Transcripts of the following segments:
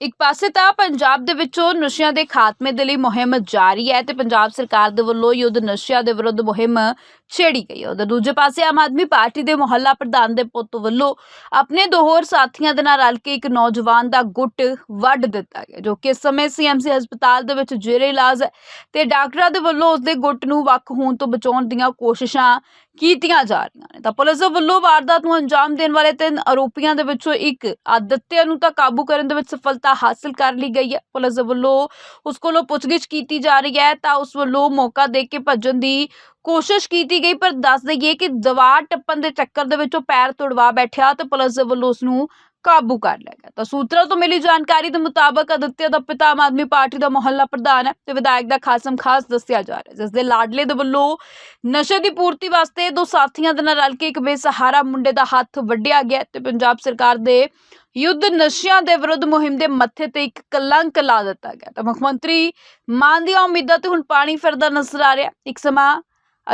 ਇੱਕ ਪਾਸੇ ਤਾਂ ਪੰਜਾਬ ਦੇ ਵਿੱਚੋਂ ਨਸ਼ਿਆਂ ਦੇ ਖਾਤਮੇ ਦੇ ਲਈ ਮੁਹਿੰਮ ਜਾਰੀ ਹੈ ਤੇ ਪੰਜਾਬ ਸਰਕਾਰ ਦੇ ਵੱਲੋਂ ਯੁੱਧ ਨਸ਼ਿਆਂ ਦੇ ਵਿਰੁੱਧ ਮੁਹਿੰਮ ਛੇੜੀ ਗਈ ਹੈ। ਉਧਰ ਦੂਜੇ ਪਾਸੇ ਆਮ ਆਦਮੀ ਪਾਰਟੀ ਦੇ ਮੁਹੱਲਾ ਪ੍ਰਧਾਨ ਦੇ ਪੁੱਤ ਵੱਲੋਂ ਆਪਣੇ ਦੋ ਹੋਰ ਸਾਥੀਆਂ ਦੇ ਨਾਲ ਰਲ ਕੇ ਇੱਕ ਨੌਜਵਾਨ ਦਾ ਗੁੱਟ ਵੱਢ ਦਿੱਤਾ ਗਿਆ, ਜੋ ਕਿ ਇਸ ਸਮੇਂ ਸੀਐਮਸੀ ਹਸਪਤਾਲ ਦੇ ਵਿੱਚ ਜੇਰੇ ਇਲਾਜ ਹੈ ਤੇ ਡਾਕਟਰਾਂ ਦੇ ਵੱਲੋਂ ਉਸ ਦੇ ਗੁੱਟ ਨੂੰ ਵੱਖ ਹੋਣ ਤੋਂ ਬਚਾਉਣ ਦੀਆਂ ਕੋਸ਼ਿਸ਼ਾਂ ਕੀਤੀਆਂ ਜਾ ਰਹੀਆਂ ਨੇ। ਤਾਂ ਪੁਲਿਸ ਦੇ ਵੱਲੋਂ ਵਾਰਦਾਤ ਨੂੰ ਅੰਜਾਮ ਦੇਣ ਵਾਲੇ ਤਿੰਨ ਆਰੋਪੀਆਂ ਦੇ ਵਿੱਚੋਂ ਇੱਕ ਆਦਿਤਿਆ ਨੂੰ ਤਾਂ ਕਾਬੂ ਕਰਨ ਦੇ ਵਿੱਚ ਸਫਲਤਾ ਹਾਸਲ ਕਰ ਲਈ ਗਈ ਹੈ ਪੁਲਿਸ ਵੱਲੋਂ ਉਸ ਕੋਲੋਂ ਪੁੱਛਗਿੱਛ ਕੀਤੀ ਜਾ ਰਹੀ ਹੈ ਤਾਂ ਉਸ ਵੱਲੋਂ ਮੌਕਾ ਦੇ ਕੇ ਭੱਜਣ ਦੀ ਕੋਸ਼ਿਸ਼ ਕੀਤੀ ਗਈ ਪਰ ਦੱਸ ਦਈਏ ਕਿ ਦਵਾ ਟੱਪਣ ਦੇ ਚੱਕਰ ਦੇ ਵਿੱਚ ਉਹ ਪੈਰ ਤੁੜਵਾ ਬੈਠਿਆ ਤੇ ਪੁਲਿਸ ਵੱਲੋਂ ਉਸ ਨੂੰ ਕਾਬੂ ਕਰ ਲਿਆ ਗਿਆ। ਤਾਂ ਸੂਤਰਾਂ ਤੋਂ ਮਿਲੀ ਜਾਣਕਾਰੀ ਦੇ ਮੁਤਾਬਕ ਅਦਿੱਤਿਆ ਦਾ ਪਿਤਾ ਆਮ ਆਦਮੀ ਪਾਰਟੀ ਦਾ ਮੁਹੱਲਾ ਪ੍ਰਧਾਨ ਹੈ ਤੇ ਵਿਧਾਇਕ ਦਾ ਖਾਸਮ ਖਾਸ ਦੱਸਿਆ ਜਾ ਰਿਹਾ ਜਿਸ ਦੇ ਲਾਡਲੇ ਦੇ ਵੱਲੋਂ ਨਸ਼ੇ ਦੀ ਪੂਰਤੀ ਵਾਸਤੇ ਦੋ ਸਾਥੀਆਂ ਦੇ ਨਾਲ ਰਲ ਕੇ ਇੱਕ ਬੇਸਹਾਰਾ ਮੁੰਡੇ ਦਾ ਹੱਥ ਵੱਢਿਆ ਗਿਆ ਤੇ ਪੰਜਾਬ ਸਰਕਾਰ ਦੇ ਯੁੱਧ ਨਸ਼ਿਆਂ ਦੇ ਵਿਰੁੱਧ ਮੁਹਿੰਮ ਦੇ ਮੱਥੇ ਤੇ ਇੱਕ ਕਲੰਕ ਲਾ ਦਿੱਤਾ ਗਿਆ। ਤਾਂ ਮੁੱਖ ਮੰਤਰੀ ਮਾਨ ਦੀਆਂ ਉਮੀਦਾਂ ਤੇ ਹੁਣ ਪਾਣੀ ਫਿਰਦਾ ਨਜ਼ਰ ਆ ਰਿਹਾ। ਇੱਕ ਸਮਾਂ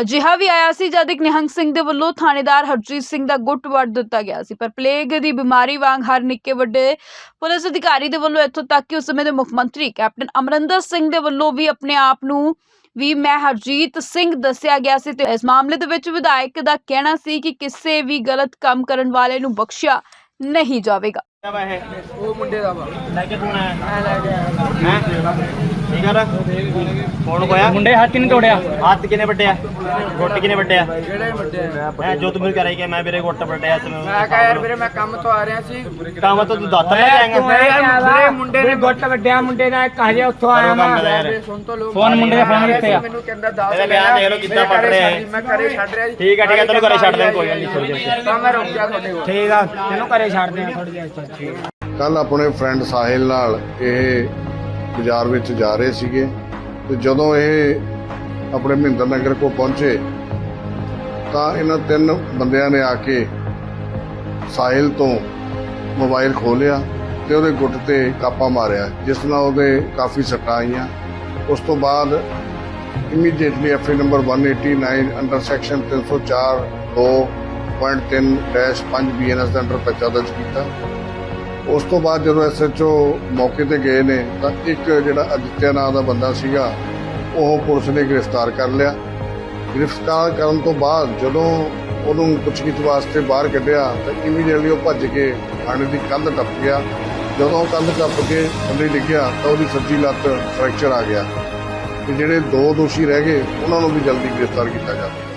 ਅਜਿਹਾ ਵੀ ਆਇਆ ਸੀ ਜਦ ਇੱਕ ਨਿਹੰਗ ਸਿੰਘ ਦੇ ਵੱਲੋਂ ਥਾਣੇਦਾਰ ਹਰਜੀਤ ਸਿੰਘ ਦਾ ਗੁੱਟ ਵੱਢ ਦਿੱਤਾ ਗਿਆ ਸੀ। ਪਰ ਪਲੇਗ ਦੀ ਬਿਮਾਰੀ ਵਾਂਗ ਹਰ ਨਿੱਕੇ ਵੱਡੇ ਪੁਲਿਸ ਅਧਿਕਾਰੀ ਦੇ ਵੱਲੋਂ ਇੱਥੋਂ ਤੱਕ ਕਿ ਉਸ ਸਮੇਂ ਦੇ ਮੁੱਖ ਮੰਤਰੀ ਕੈਪਟਨ ਅਮਰਿੰਦਰ ਸਿੰਘ ਦੇ ਵੱਲੋਂ ਵੀ ਆਪਣੇ ਆਪ ਨੂੰ ਵੀ ਮੈਂ ਹਰਜੀਤ ਸਿੰਘ ਦੱਸਿਆ ਗਿਆ ਸੀ ਤੇ ਇਸ ਮਾਮਲੇ ਦੇ ਵਿੱਚ ਵਿਧਾਇਕ ਦਾ ਕਹਿਣਾ ਸੀ ਕਿ ਕਿਸੇ ਵੀ ਗਲਤ ਕੰਮ ਕਰਨ ਵਾਲੇ ਨੂੰ ਬਖਸ਼ਿਆ ਨਹੀਂ ਜਾਵੇਗਾ। ਵਾ ਇਹ? ਉਹ ਮੁੰਡੇ ਦਾ ਵਾ। ਲੈ ਕੇ ਕੌਣ ਆਇਆ ਐ ਲੈ ਕੇ ਆਇਆ। ਹੈ? ਠੀਕ ਆ ਕੌਣ ਹੋਇਆ ਮੁੰਡੇ ਹੱਥ ਨਹੀਂ ਤੋੜਿਆ ਹੱਥ ਕਿਨੇ ਵੱਡਿਆ ਗੁੱਟ ਕਿਨੇ ਵੱਡਿਆ ਕਿਹੜੇ ਵੱਡੇ ਆ? ਹੈ ਜੋ ਤੂੰ ਕਰਾਈ ਕਿ ਮੈਂ ਵੀਰੇ ਗੁੱਟ ਵੱਡਿਆ ਤੈਨੂੰ ਮੈਂ ਕਹਾਂ ਯਾਰ ਵੀਰੇ ਮੈਂ ਕੰਮ ਤੋਂ ਆ ਰਿਹਾ ਸੀ। ਕੰਮ ਤੋਂ ਤੂੰ ਦਾਤਰ ਲੈ ਜਾਏਂਗਾ ਮੈਂ ਯਾਰ ਵੀਰੇ ਮੁੰਡੇ ਨੇ ਗੁੱਟ ਵੱਡਿਆ ਮੁੰਡੇ ਨਾਲ ਕਹੇ ਉੱਥੋਂ ਆਇਆ ਮੈਂ। ਲੈ ਸੁਣ ਤੋਂ ਲੋਕ ਫੋਨ ਮੁੰਡੇ ਦਾ ਫੋਨ ਕਿੱਥੇ ਆ? ਮੈਨੂੰ ਕਹਿੰਦਾ 10 ਇਹਦਾ ਵਿਆਹ ਦੇਖ ਲਓ ਕਿੱਦਾਂ ਪੜ ਰਿਹਾ ਹੈ। ਮੈਂ ਘਰੇ ਛੱਡ ਰਿਹਾ ਜੀ ਠੀਕ ਆ ਠੀਕ ਆ ਤੈਨੂੰ ਘਰੇ ਛੱਡ ਦੇ ਕੋਈ ਨਹੀਂ ਥੋੜੀ ਜਿਹੀ ਤਾਂ ਮੈਂ ਰੁਕ ਗਿਆ ਤੁਹਾਡੇ ਕੋਲ। ਠੀਕ ਆ ਤੈਨੂੰ ਘਰੇ ਛੱਡ ਦੇ ਥੋੜੀ ਜਿਹੀ ਕੱਲ ਆਪਣੇ ਫਰੈਂਡ ਸਾਹਿਲ ਨਾਲ ਇਹ ਬਾਜ਼ਾਰ ਵਿੱਚ ਜਾ ਰਹੇ ਸੀਗੇ ਤੇ ਜਦੋਂ ਇਹ ਆਪਣੇ ਮਹਿੰਦਰ ਨਗਰ ਕੋ ਪਹੁੰਚੇ, ਤਾਂ ਇਹਨਾਂ ਤਿੰਨ ਬੰਦਿਆਂ ਨੇ ਆ ਕੇ ਸਾਹਿਲ ਤੋਂ ਮੋਬਾਈਲ ਖੋਲਿਆ ਤੇ ਉਹਦੇ ਗੁੱਟ ਤੇ ਕਾਪਾ ਮਾਰਿਆ, ਜਿਸ ਨਾਲ ਉਹਦੇ ਕਾਫੀ ਸੱਟਾਂ ਆਈਆਂ। ਉਸ ਤੋਂ ਬਾਅਦ immediately FA number 189 under section 304 2.3-5 BNS ਦੇ ਅੰਡਰ ਪਰਚਾ ਦਰਜ ਕੀਤਾ। ਉਸ ਤੋਂ ਬਾਅਦ ਜਦੋਂ ਐਸਐਚਓ ਮੌਕੇ ਤੇ ਗਏ ਨੇ, ਤਾਂ ਇੱਕ ਜਿਹੜਾ ਅਦਿੱਤਿਆ ਨਾਂ ਦਾ ਬੰਦਾ ਸੀਗਾ, ਉਹ ਪੁਲਿਸ ਨੇ ਗ੍ਰਿਫਤਾਰ ਕਰ ਲਿਆ। ਗ੍ਰਿਫਤਾਰ ਕਰਨ ਤੋਂ ਬਾਅਦ ਜਦੋਂ ਉਹਨੂੰ ਪੁੱਛਗਿੱਛ ਵਾਸਤੇ ਬਾਹਰ ਕੱਢਿਆ, ਤਾਂ ਇਮੀਡੀਏਟਲੀ ਉਹ ਭੱਜ ਕੇ ਥਾਣੇ ਦੀ ਕੰਧ ਟੱਪ ਗਿਆ। ਜਦੋਂ ਉਹ ਕੰਧ ਟੱਪ ਕੇ ਥੱਲੇ ਡਿੱਗਿਆ, ਤਾਂ ਉਹਦੀ ਸੱਜੀ ਲੱਤ ਫ੍ਰੈਕਚਰ ਆ ਗਿਆ। ਤੇ ਜਿਹੜੇ ਦੋ ਦੋਸ਼ੀ ਰਹਿ ਗਏ, ਉਹਨਾਂ ਨੂੰ ਵੀ ਜਲਦੀ ਗ੍ਰਿਫਤਾਰ ਕੀਤਾ ਜਾਵੇ